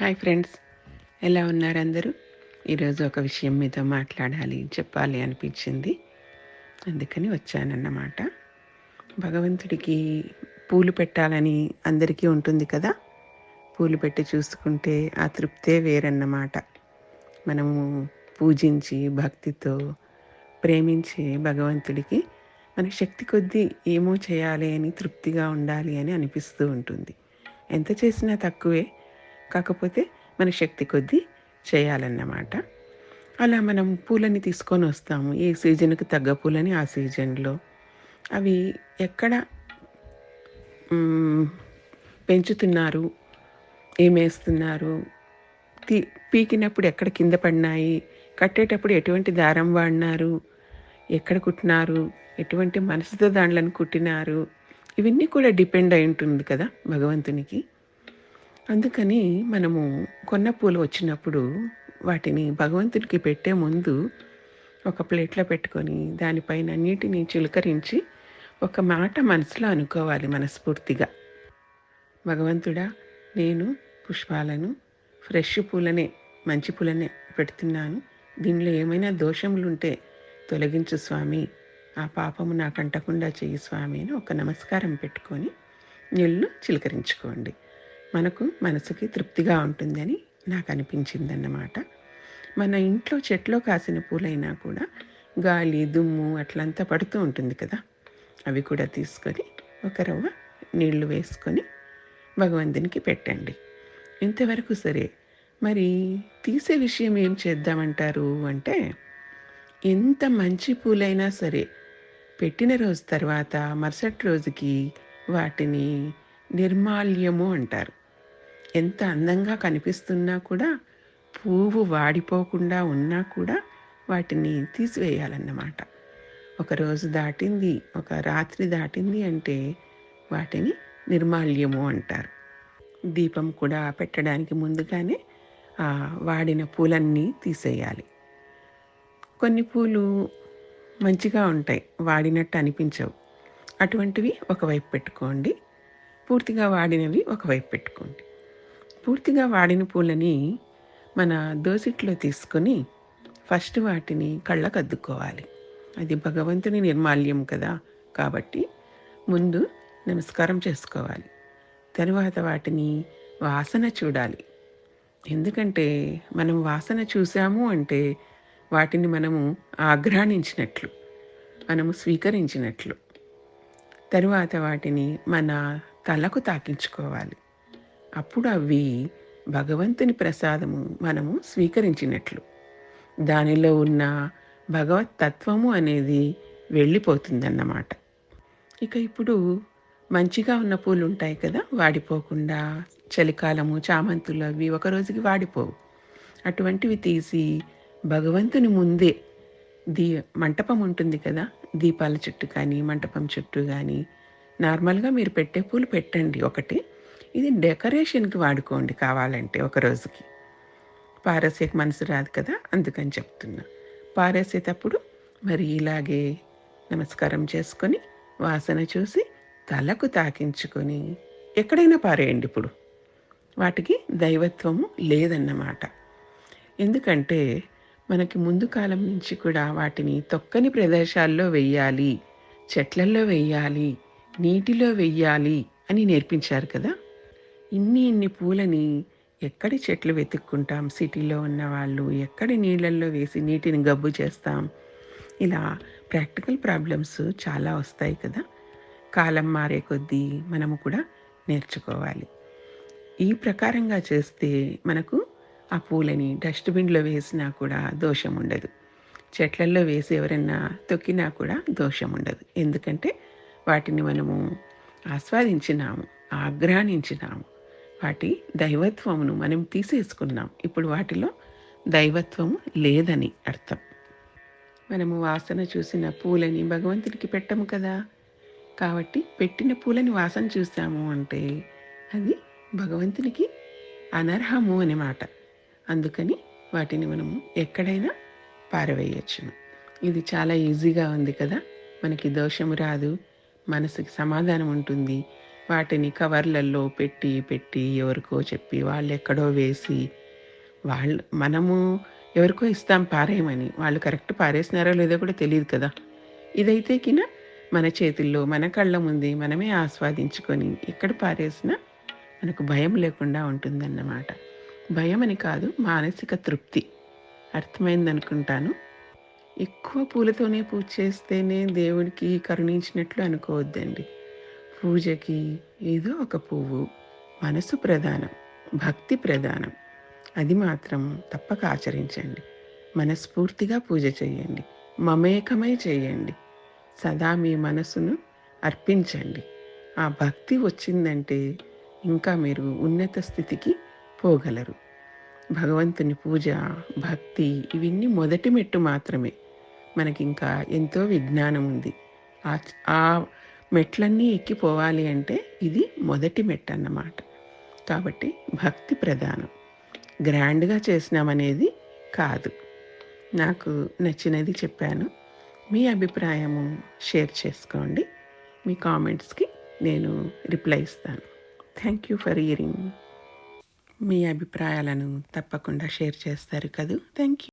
Hi friends ఎలా ఉన్నారు అందరూ? ఈరోజు ఒక విషయం మీతో మాట్లాడాలి చెప్పాలి అనిపించింది. అందుకని వచ్చానన్నమాట. భగవంతుడికి పూలు పెట్టాలని అందరికీ ఉంటుంది కదా? పూలు పెట్టి చూసుకుంటే ఆ తృప్తే వేరన్నమాట. మనము పూజించి భక్తితో ప్రేమించి భగవంతుడికి మన శక్తి కొద్దీ ఏమో చేయాలి అని తృప్తిగా ఉండాలి అని అనిపిస్తూ ఉంటుంది. ఎంత చేసినా తక్కువే కాకపోతే మన శక్తి కొద్దీ చేయాలన్నమాట. అలా మనం పూలని తీసుకొని వస్తాము. ఏ సీజన్కి తగ్గ పూలని ఆ సీజన్లో. అవి ఎక్కడ పెంచుతున్నారు ఏమేస్తున్నారు తీ పీకినప్పుడు ఎక్కడ కింద పడినాయి కట్టేటప్పుడు ఎటువంటి దారం వాడినారు ఎక్కడ కుట్టినారు ఎటువంటి మనసుతో దాంట్లను కుట్టినారు ఇవన్నీ కూడా డిపెండ్ అయి ఉంటుంది కదా భగవంతునికి. అందుకని మనము కొన్న పూలు వచ్చినప్పుడు వాటిని భగవంతుడికి పెట్టే ముందు ఒక ప్లేట్లో పెట్టుకొని దానిపైన అన్నిటినీ చిలకరించి ఒక మాట మనసులో అనుకోవాలి మనస్ఫూర్తిగా. భగవంతుడా నేను పుష్పాలను ఫ్రెష్ పూలనే మంచి పూలనే పెడుతున్నాను. దీనిలో ఏమైనా దోషములుంటే తొలగించు స్వామి. ఆ పాపము నాకు అంటకుండా చెయ్యి స్వామి అని ఒక నమస్కారం పెట్టుకొని నీళ్ళు చిలకరించుకోండి. మనకు మనసుకి తృప్తిగా ఉంటుందని నాకు అనిపించిందన్నమాట మన ఇంట్లో చెట్లో కాసిన పూలైనా కూడా గాలి దుమ్ము అట్లంతా పడుతూ ఉంటుంది కదా. అవి కూడా తీసుకొని ఒక రవ్వ నీళ్ళు వేసుకొని భగవంతునికి పెట్టండి. ఇంతవరకు సరే. మరి తీసే విషయం ఏం చేద్దామంటారు అంటే ఎంత మంచి పూలైనా సరే పెట్టిన రోజు తర్వాత మరుసటి రోజుకి వాటిని నిర్మాల్యము అంటారు. ఎంత అందంగా కనిపిస్తున్నా కూడా పువ్వు వాడిపోకుండా ఉన్నా కూడా వాటిని తీసివేయాలన్నమాట. ఒక రోజు దాటింది ఒక రాత్రి దాటింది అంటే వాటిని నిర్మాల్యము అంటారు. దీపం కూడా పెట్టడానికి ముందుగానే వాడిన పూలన్నీ తీసేయాలి. కొన్ని పూలు మంచిగా ఉంటాయి వాడినట్టు అనిపించవు. అటువంటివి ఒకవైపు పెట్టుకోండి పూర్తిగా వాడినవి ఒకవైపు పెట్టుకోండి. పూర్తిగా వాడిన పూలని మన దోసిట్లో తీసుకొని ఫస్ట్ వాటిని కళ్ళకు అద్దుకోవాలి అది భగవంతుని నిర్మాల్యం కదా కాబట్టి ముందు నమస్కారం చేసుకోవాలి. తరువాత వాటిని వాసన చూడాలి. ఎందుకంటే మనం వాసన చూసాము అంటే వాటిని మనము ఆగ్రహించినట్లు మనము స్వీకరించినట్లు. తరువాత వాటిని మన తలకు తాకించుకోవాలి. అప్పుడు అవి భగవంతుని ప్రసాదము మనము స్వీకరించినట్లు. దానిలో ఉన్న భగవత్ తత్వము అనేది వెళ్ళిపోతుందన్నమాట. ఇక ఇప్పుడు మంచిగా ఉన్న పూలు ఉంటాయి కదా వాడిపోకుండా చలికాలము చామంతులు అవి ఒక రోజుకి వాడిపోవు. అటువంటివి తీసి భగవంతుని ముందే దీ మంటపం ఉంటుంది కదా దీపాల చుట్టూ కానీ మంటపం చుట్టూ కానీ నార్మల్గా మీరు పెట్టే పూలు పెట్టండి ఒకటి. ఇది డెకరేషన్కి వాడుకోండి కావాలంటే ఒక రోజుకి. పారేసేకి మనసు రాదు కదా అందుకని చెప్తున్నా. పారేసేటప్పుడు మరి ఇలాగే నమస్కారం చేసుకొని వాసన చూసి తలకు తాకించుకొని ఎక్కడైనా పారేయండి ఇప్పుడు. వాటికి దైవత్వము లేదన్నమాట. ఎందుకంటే మనకి ముందు కాలం నుంచి కూడా వాటిని తొక్కని ప్రదేశాల్లో వెయ్యాలి చెట్లల్లో వెయ్యాలి నీటిలో వెయ్యాలి అని నేర్పించారు కదా. ఇన్ని ఇన్ని పూలని ఎక్కడి చెట్లు వెతుక్కుంటాం? సిటీలో ఉన్న వాళ్ళు ఎక్కడి నీళ్ళల్లో వేసి నీటిని గబ్బు చేస్తాం? ఇలా ప్రాక్టికల్ ప్రాబ్లమ్స్ చాలా వస్తాయి కదా. కాలం మారే కొద్దీ మనము కూడా నేర్చుకోవాలి. ఈ ప్రకారంగా చేస్తే మనకు ఆ పూలని డస్ట్బిన్లో వేసినా కూడా దోషం ఉండదు. చెట్లల్లో వేసి ఎవరైనా తొక్కినా కూడా దోషం ఉండదు. ఎందుకంటే వాటిని మనము ఆస్వాదించినాము ఆగ్రహించినాము. వాటి దైవత్వమును మనం తీసేసుకున్నాం ఇప్పుడు వాటిలో దైవత్వము లేదని అర్థం. మనము వాసన చూసిన పూలని భగవంతుడికి పెట్టము కదా. కాబట్టి పెట్టిన పూలని వాసన చూసాము అంటే అది భగవంతునికి అనర్హము అనే మాట. అందుకని వాటిని మనము ఎక్కడైనా పారవేయచ్చును. ఇది చాలా ఈజీగా ఉంది కదా. మనకి దోషము రాదు. మనసుకి సమాధానం ఉంటుంది. వాటిని కవర్లలో పెట్టి పెట్టి ఎవరికో చెప్పి వాళ్ళు ఎక్కడో వేసి వాళ్ళు మనము ఎవరికో ఇస్తాం పారేయమని. వాళ్ళు కరెక్ట్ పారేసినారో లేదో కూడా తెలియదు కదా. ఇదైతే కిన మన చేతుల్లో మన కళ్ళ ముందే మనమే ఆస్వాదించుకొని ఎక్కడ పారేసినా మనకు భయం లేకుండా ఉంటుందన్నమాట. భయం అని కాదు మానసిక తృప్తి. అర్థమైందనుకుంటాను? ఎక్కువ పూలతోనే పూజ చేస్తేనే దేవుడికి కరుణించినట్లు అనుకోవద్దండి. పూజకి ఏదో ఒక పువ్వు మనసు ప్రధానం భక్తి ప్రధానం. అది మాత్రం తప్పక ఆచరించండి. మనస్ఫూర్తిగా పూజ చేయండి. మమేకమై చేయండి. సదా మీ మనసును అర్పించండి. ఆ భక్తి వచ్చిందంటే ఇంకా మీరు ఉన్నత స్థితికి పోగలరు. భగవంతుని పూజ భక్తి ఇవన్నీ మొదటి మెట్టు మాత్రమే. మనకి ఇంకా ఎంతో విజ్ఞానం ఉంది ఆ ఆ మెట్లన్నీ ఎక్కిపోవాలి అంటే ఇది మొదటి మెట్ అన్నమాట కాబట్టి భక్తి ప్రధానం. గ్రాండ్గా చేసినామనేది కాదు. నాకు నచ్చినది చెప్పాను. మీ అభిప్రాయము షేర్ చేసుకోండి. మీ కామెంట్స్కి నేను రిప్లై ఇస్తాను. థ్యాంక్ యూ ఫర్ ఇయరింగ్ మీ అభిప్రాయాలను తప్పకుండా షేర్ చేస్తారు కదూ. Thank you.